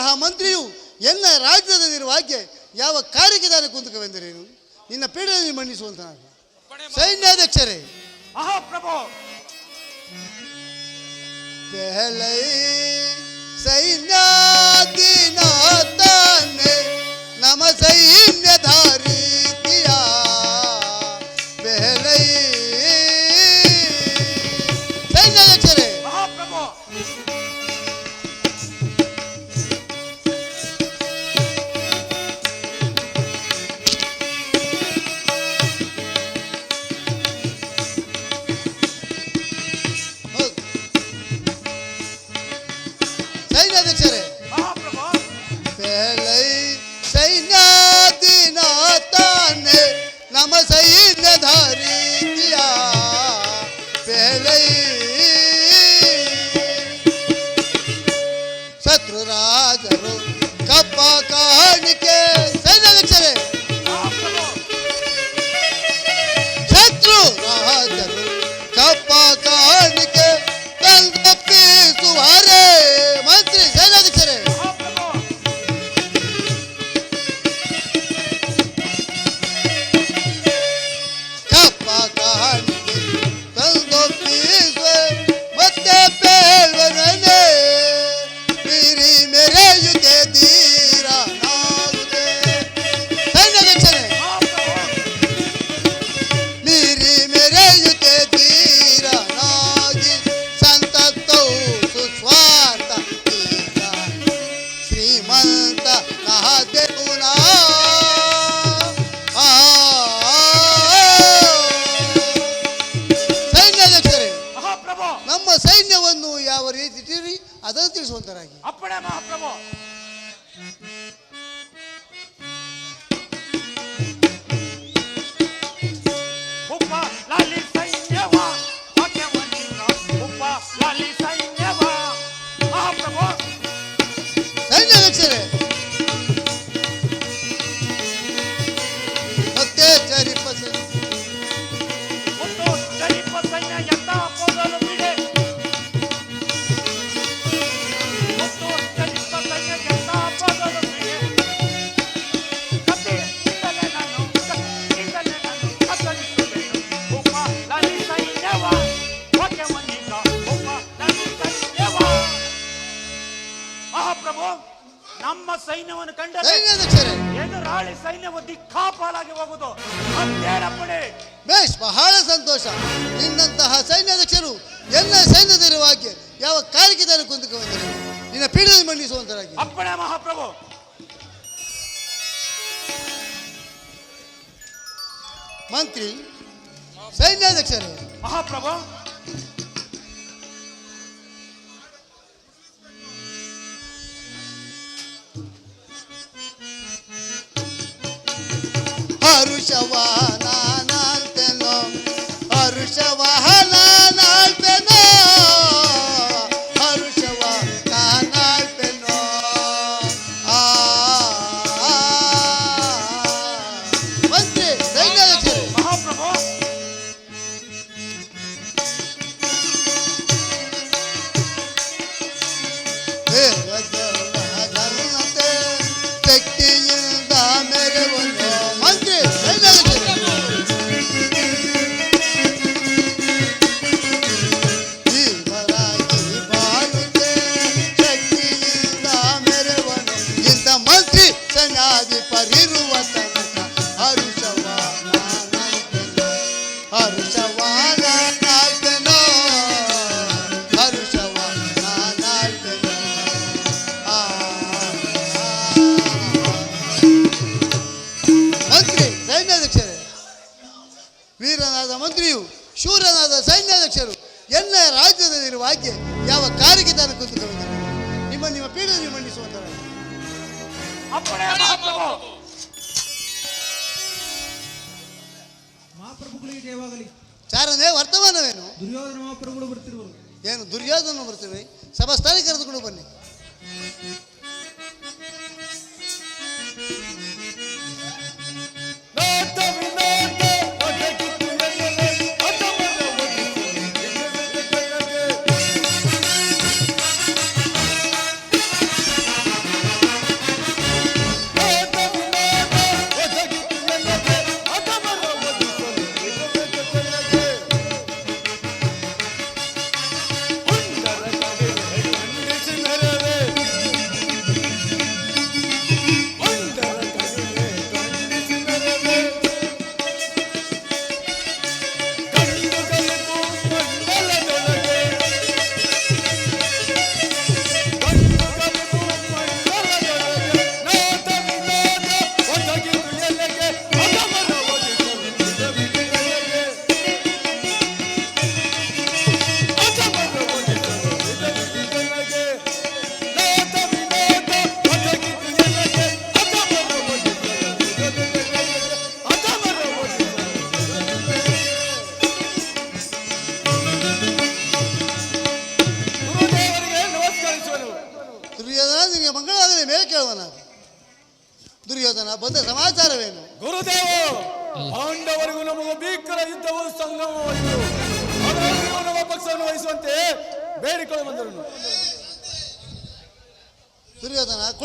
ಅಂತಹ ಮಂತ್ರಿಯು ಎಲ್ಲ ರಾಜ್ಯದಲ್ಲಿರುವ ಆಕೆ ಯಾವ ಕಾರ್ಯಕ್ಕೆ ತಾನೆ ಕುಂತುಕವೆಂದರೇನು ನಿನ್ನ ಪೀಡನೆ ಮನ್ನಿಸುವಂತ ಸೈನ್ಯಾಧ್ಯಕ್ಷರೇ ಮಹಾಪ್ರಭು ಬೆಹಲೈ ಸೈನ್ಯಾದಿನಾಥನೆ ನಮ ಸೈನ್ಯಧಾರಿ ಬೆಹಲೈ ಸೈನ್ಯಾಧ್ಯಕ್ಷರೇ ಮಹಾಪ್ರಭು ಅದನ್ನು ತಿಳಿಸುವಂತರಾಗಿ. ಅಪ್ಪಣೆ ಮಹಾಪ್ರಭು. ಸೈನ್ಯವನ್ನು ಕಂಡರೆ ಸೈನ್ಯಾಧ್ಯಕ್ಷರೇ ಎದುರಾಳಿ ಸೈನ್ಯವು ದಿಕ್ಕಾಪಾಲಾಗಿ ಹೋಗುದು ಅದೇನಪ್ಪಣೆ ಬೇಷ್ ಬಹಳ ಸಂತೋಷ. ನಿನ್ನಂತಹ ಸೈನ್ಯಾಧ್ಯಕ್ಷರು ಎಲ್ಲ ಸೈನ್ಯದಲ್ಲಿರುವ ಹಾಗೆ ಯಾವ ಕಾರ್ಯಕ್ಕೆ ತಾನು ನಿನ್ನ ಪೀಠದಲ್ಲಿ ಮಂಡಿಸುವಂತರಾಗಿ ಅಪ್ಪಣೆ ಮಹಾಪ್ರಭು. ಮಂತ್ರಿ ಸೈನ್ಯಾಧ್ಯಕ್ಷರು. ಮಹಾಪ್ರಭು. Arusha ಏನು ದುರ್ಯೋಧನ ಬರ್ತೀವಿ ಸಭಾಸ್ಥಾನ ಕರೆದುಕೊಂಡು ಬನ್ನಿ.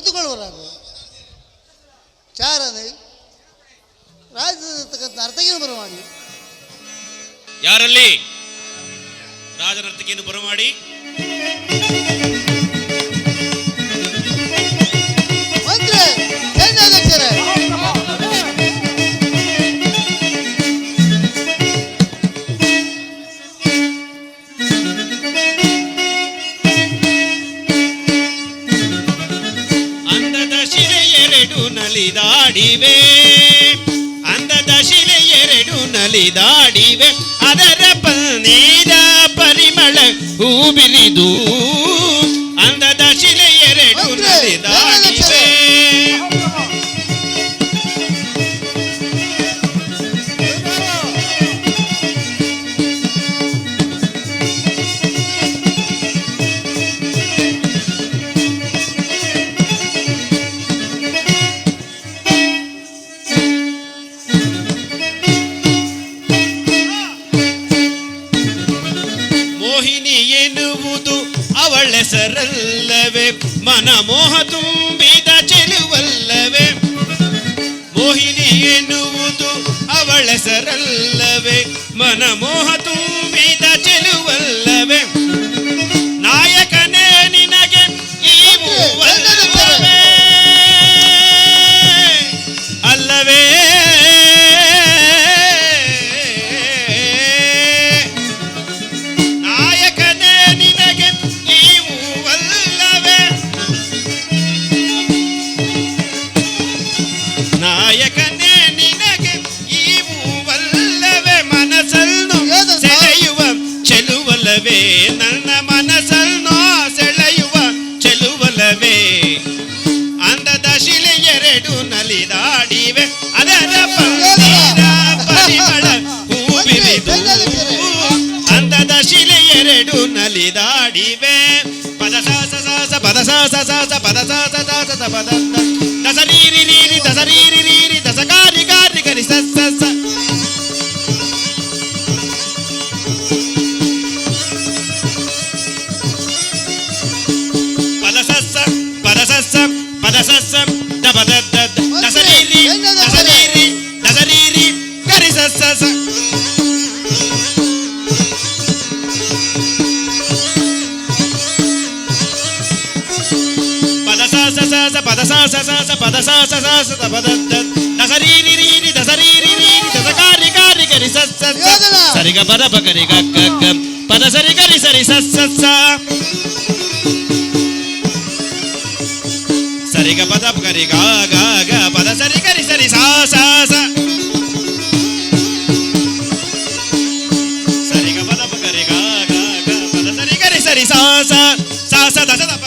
ಕುಳಿತುಕೊಳ್ಳುವರಾಗುವ ಚಾರದೆ ರಾಜದಲ್ಲಿರ್ತಕ್ಕಂಥ ನರ್ತಕಿಯನ್ನು ಬರಮಾಡಿ. ಯಾರಲ್ಲಿ? ರಾಜನರ್ತಕಿಯನ್ನು ಬರಮಾಡಿ. పద సాస సాస పద సాస సాస పద సాస సాస పద దశరీరి దశరీరి సాస సాస పద సాస సాస పద దసరీ రిరి దసరీ రిరి దసకారి కారి కరి సస్స సరిగ పద పకరి గక్క పద సరి కరి సరి సస్స సరిగ పద సా సా పద పకరి పద సరి కరి సరి సా సా సా సా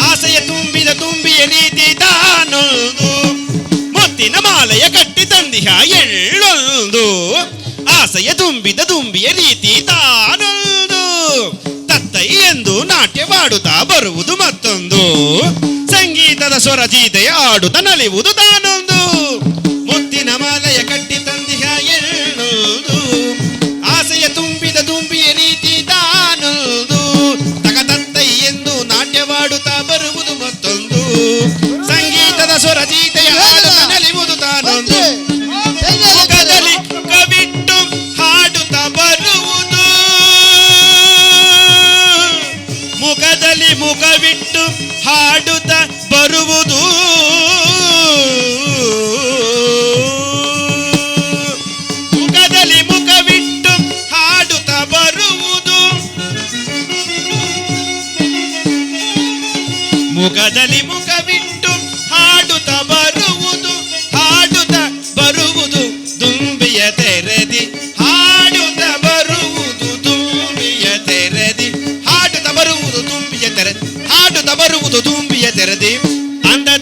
ಆಸೆಯ ತುಂಬಿದ ತುಂಬಿಯ ನೀತಿ ತಾನೊಂದು. ಮುತ್ತಿನ ಮಾಲೆಯ ಕಟ್ಟಿ ತಂದಿಹ ಎಳ್ಳೊಂದು ಆಸೆಯ ತುಂಬಿದ ತುಂಬಿಯ ರೀತಿ ತಾನೊಂದು. ತತ್ತೈ ಎಂದು ನಾಟ್ಯವಾಡುತ್ತಾ ಬರುವುದು ಮತ್ತೊಂದು. ಸಂಗೀತದ ಸ್ವರ ಜೀತೆಯ ಆಡುತ್ತ ನಲಿಯುವುದು ಸಂಗೀತದ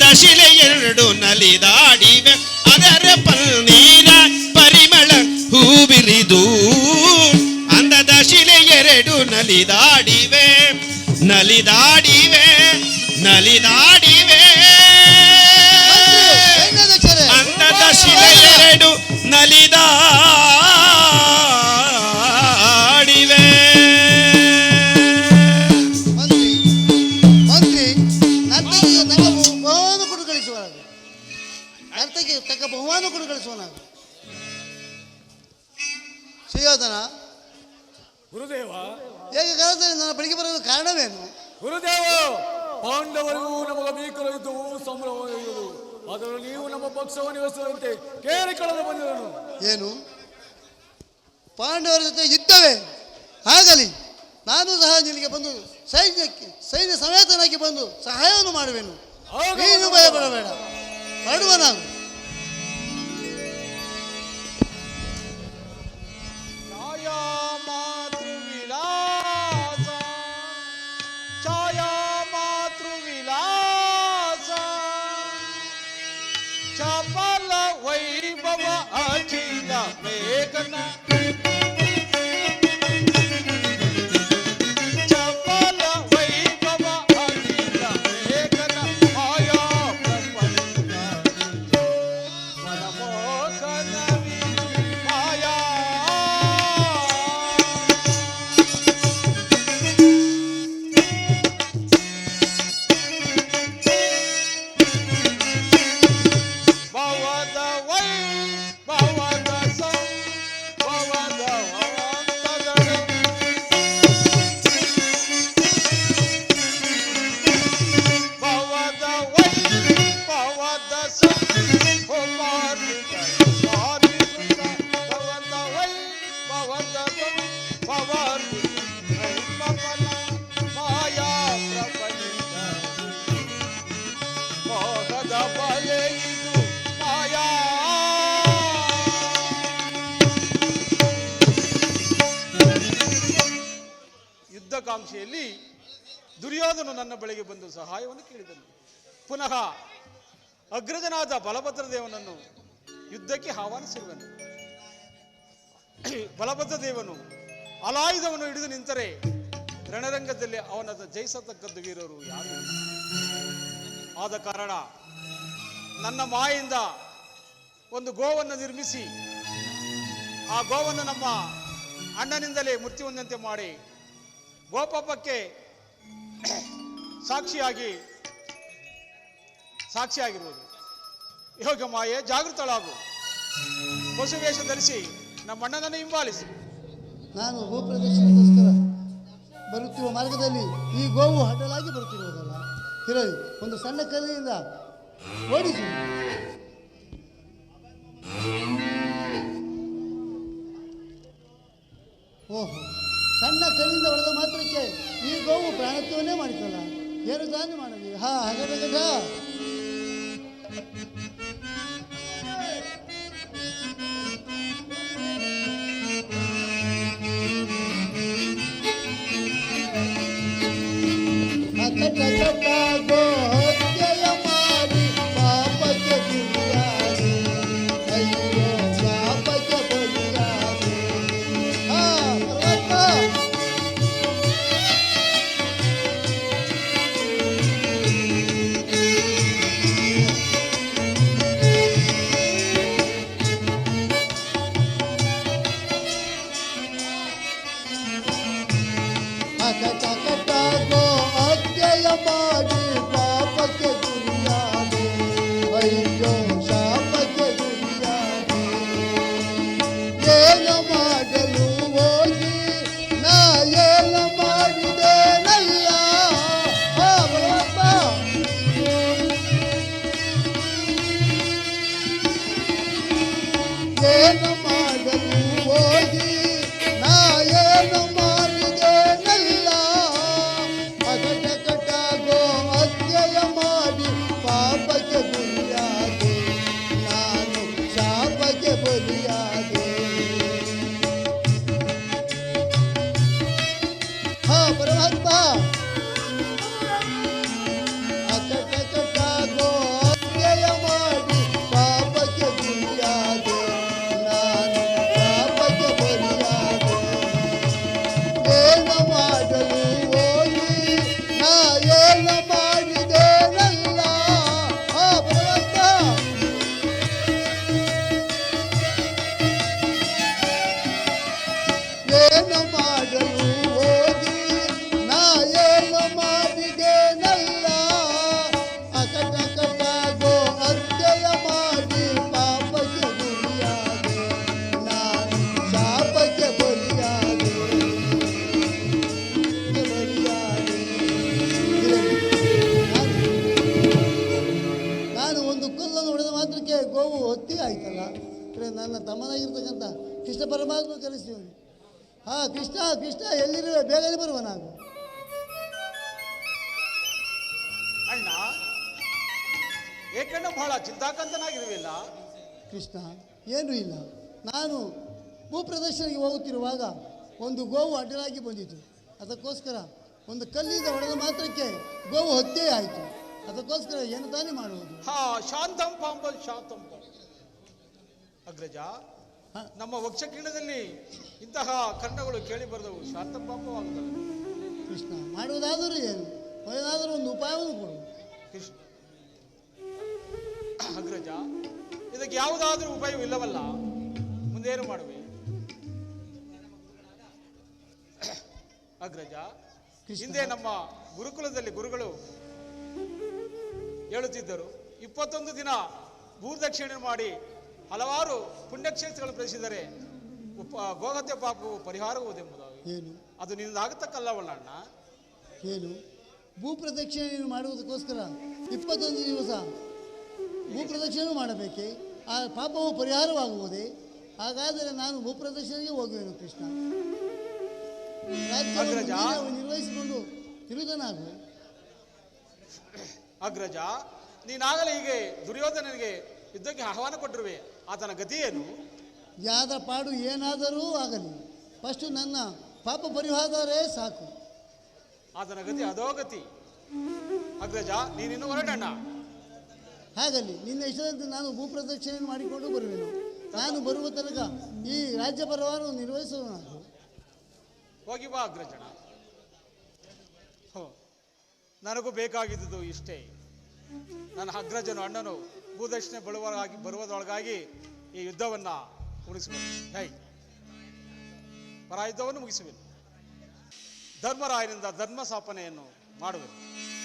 ಅಂದದ ಶಿಲೆ ಎರಡು ನಲಿದಾಡಿವೆ ಅದರ ಪನ್ನೀರ ಪರಿಮಳ ಹೂ ಬಿರಿದು ಅಂದದ ಶಿಲೆ ಎರಡು ನಲಿದಾಡಿವೆ ನಲಿದಾಡಿವೆ ನಲಿದಾಡಿವೆ ಪಾಂಡವರಿಗೂ ನಮಗೆ ಭೀಕರ ಯುದ್ಧವು ಸಂಭ್ರಮವಾಗಿರುವುದು ಆದರೂ ನೀವು ನಮ್ಮ ಪಕ್ಷವನ್ನು ನಿಲ್ಲಿಸುವಂತೆ ಕೇಳಿಕೊಳ್ಳಲು ಬಂದಿರನು. ಏನು? ಪಾಂಡವರ ಜೊತೆ ಯುದ್ಧವೇ? ಆಗಲಿ. ನಾನು ಸಹ ನಿನಗೆ ಬಂದು ಸೈನ್ಯಕ್ಕೆ ಸೈನ್ಯ ಸಮೇತನಾಗಿ ಬಂದು ಸಹಾಯವನ್ನು ಮಾಡುವೆನು. ನೀನು ಭಯ ಪಡಬೇಡ ಮಾಡುವ ನಾನು. ಮೇಘನ ಯುದ್ಧಕಾಂಕ್ಷೆಯಲ್ಲಿ ದುರ್ಯೋಧನು ನನ್ನ ಬಳಿಗೆ ಬಂದು ಸಹಾಯವನ್ನು ಕೇಳಿದನು. ಪುನಃ ಅಗ್ರಜನಾದ ಬಲಭದ್ರದೇವನನ್ನು ಯುದ್ಧಕ್ಕೆ ಆಹ್ವಾನಿಸಿರುವನು ಬಲಭದ್ರದೇವನು ಅಲಾಯುಧವನ್ನು ಹಿಡಿದು ನಿಂತರೆ ರಣರಂಗದಲ್ಲಿ ಅವನ ಜಯಿಸತಕ್ಕದ್ದು ವೀರರು ಯಾರು? ಆದ ಕಾರಣ ನನ್ನ ಮಾಯಿಂದ ಒಂದು ಗೋವನ್ನು ನಿರ್ಮಿಸಿ, ಆ ಗೋವನ್ನು ನಮ್ಮ ಅಣ್ಣನಿಂದಲೇ ಮೃತ್ಯು ಮಾಡಿ ಗೋಪಾಪಕ್ಕೆ ಸಾಕ್ಷಿಯಾಗಿ, ಸಾಕ್ಷಿಯಾಗಿರುವುದು. ಯೋಗ ಮಾಯೆ ಜಾಗೃತಳಾಗು ವೇಷ ಧರಿಸಿ ನಮ್ಮ ಅಣ್ಣನನ್ನು ಹಿಂಬಾಲಿಸಿ. ನಾನು ಭೂಪ್ರದರ್ಶನಕ್ಕೋಸ್ಕರ ಬರುತ್ತಿರುವ ಮಾರ್ಗದಲ್ಲಿ ಈ ಗೋವು ಹಡಲಾಗಿ ಬರುತ್ತಿರುವುದಲ್ಲ. ಇರಲಿ ಒಂದು ಸಣ್ಣ ಕಲ್ಲಿನಿಂದ ಓಡಿಸಿ. ಓಹೋ. ಸಣ್ಣ ಕಲ್ಲಿಂದ ಹೊಡೆದ ಮಾತ್ರಕ್ಕೆ ಈ ಗೋವು ಪ್ರಾಣತ್ವವನ್ನೇ ಮಾಡಿತಲ್ಲ. ಏನು ತಾನೇ ಮಾಡಲಿ. ಹಾ ಹಾಗಾದ್ರೆ ಕಟ್ಟ ಕಟ್ಟ ಗೋ ತಮ್ಮನಾಗಿರ್ತಕ್ಕಂಥ ಕೃಷ್ಣ ಪರಮಾತ್ಮ ಕರೆಸ್ತೀವಿ ಹಾ ಕೃಷ್ಣ ಕೃಷ್ಣ ಎಲ್ಲಿರುವೆ? ಬೇಗನೆ ಬರುವ ನಾನು ಅಣ್ಣ ಏಕಣ್ಣ ಬಹಳ ಚಿಂತಾಕಂತನಾಗಿರುವಿಲ್ಲ? ಕೃಷ್ಣ ಏನೂ ಇಲ್ಲ. ನಾನು ಭೂಪ್ರದರ್ಶನಕ್ಕೆ ಹೋಗುತ್ತಿರುವಾಗ ಒಂದು ಗೋವು ಅಡ್ಡಲಾಗಿ ಬಂದಿತು. ಅದಕ್ಕೋಸ್ಕರ ಒಂದು ಕಲ್ಲಿಂದ ಹೊಡೆದ ಮಾತ್ರಕ್ಕೆ ಗೋವು ಹತ್ಯೆ ಆಯಿತು. ಅದಕ್ಕೋಸ್ಕರ ಏನು ತಾನೇ ಮಾಡುವುದು? ಹಾ ಶಾಂತಂ ಪಾಂಬ ಶಾಂತಂ. ಅಗ್ರಜ. ನಮ್ಮ ವಕ್ಷಕಿರಣದಲ್ಲಿ ಇಂತಹ ಕರ್ಣಗಳು ಕೇಳಿ ಬರೆದವು. ಶಾಂತಂ ಪಾಂಬವಾಗುತ್ತವೆ ಕೃಷ್ಣ ಮಾಡುವುದಾದರೂ ಏನು? ಏನಾದರೂ ಒಂದು ಉಪಾಯವನ್ನು ಕೊಡು. ಕೃಷ್ಣ. ಅಗ್ರಜ ಇದಕ್ಕೆ ಯಾವುದಾದ್ರೂ ಉಪಾಯವಿಲ್ಲವಲ್ಲ ಮುಂದೇನು ಮಾಡುವೆ? ಅಗ್ರಜ. ಹಿಂದೆ ನಮ್ಮ ಗುರುಕುಲದಲ್ಲಿ ಗುರುಗಳು ಹೇಳುತ್ತಿದ್ದರು ಇಪ್ಪತ್ತೊಂದು ದಿನ ಭೂದಕ್ಷಿಣೆ ಮಾಡಿ ಹಲವಾರು ಪುಣ್ಯಕ್ಷೇತ್ರಗಳು ಪ್ರವೇಶಿಸಿದರೆ ಉಪ ಗೋಗತ್ಯ ಪಾಪವು ಪರಿಹಾರವುದೆಂಬುದಾಗಿ ಏನು? ಅದು ನಿನ್ನ ಆಗತಕ್ಕಲ್ಲವಲ್ಲ ಅಣ್ಣ ಏನು ಭೂಪ್ರದಕ್ಷಿಣೆಯನ್ನು ಮಾಡುವುದಕ್ಕೋಸ್ಕರ ಇಪ್ಪತ್ತೊಂದು ದಿವಸ ಭೂಪ್ರದಕ್ಷಿಣೆ ಮಾಡಬೇಕೆ? ಆ ಪಾಪವು ಪರಿಹಾರವಾಗುವುದೇ? ಹಾಗಾದರೆ ನಾನು ಭೂಪ್ರದಕ್ಷಿಣೆಗೆ ಹೋಗುವೆನು ಕೃಷ್ಣ. ನಿರ್ವಹಿಸಿಕೊಂಡು ತಿರುಗನಾಗು ಅಗ್ರಜ ನೀನಾಗಲೇ ಹೀಗೆ ದುರ್ಯೋಧನನಿಗೆ ಯುದ್ಧಕ್ಕೆ ಆಹ್ವಾನ ಕೊಟ್ಟಿರುವೆ. ಆತನ ಗತಿ ಏನು? ಯಾದ ಪಾಡು ಏನಾದರೂ ಆಗಲಿ. ಫಸ್ಟು ನನ್ನ ಪಾಪ ಪರಿಹಾರವರೇ ಸಾಕು. ಆತನ ಗತಿ ಅದೋ ಗತಿ. ಅಗ್ರಜ ನೀನಿನ್ನು ಹೊರಟಣ್ಣ. ಹಾಗಲ್ಲಿ ನಿನ್ನ ಇಷ್ಟದಂತೆ ನಾನು ಭೂಪ್ರದಕ್ಷಿಣೆ ಮಾಡಿಕೊಂಡು ಬರುವೆನು. ನಾನು ಬರುವ ತನಕ ಈ ರಾಜ್ಯ ಪರವಾನು ನಿರ್ವಹಿಸುವ ಹೋಗಿ ಬಾ ಅಗ್ರಜಣ ಹೋ ನನಗೂ ಬೇಕಾಗಿದ್ದುದು ಇಷ್ಟೇ. ನನ್ನ ಅಗ್ರಜನು ಅಣ್ಣನು. ಭೂದಕ್ಷಿಣೆ ಬಳುವಾಗಿ ಬರುವುದರೊಳಗಾಗಿ ಈ ಯುದ್ಧವನ್ನು ಮುಗಿಸಬೇಕು ಪರಾಯುದ್ಧವನ್ನು ಪರ ಯುದ್ಧವನ್ನು ಮುಗಿಸುವೆನು. ಧರ್ಮರಾಯನಿಂದ ಧರ್ಮ ಸ್ಥಾಪನೆಯನ್ನು ಮಾಡುವೆನು.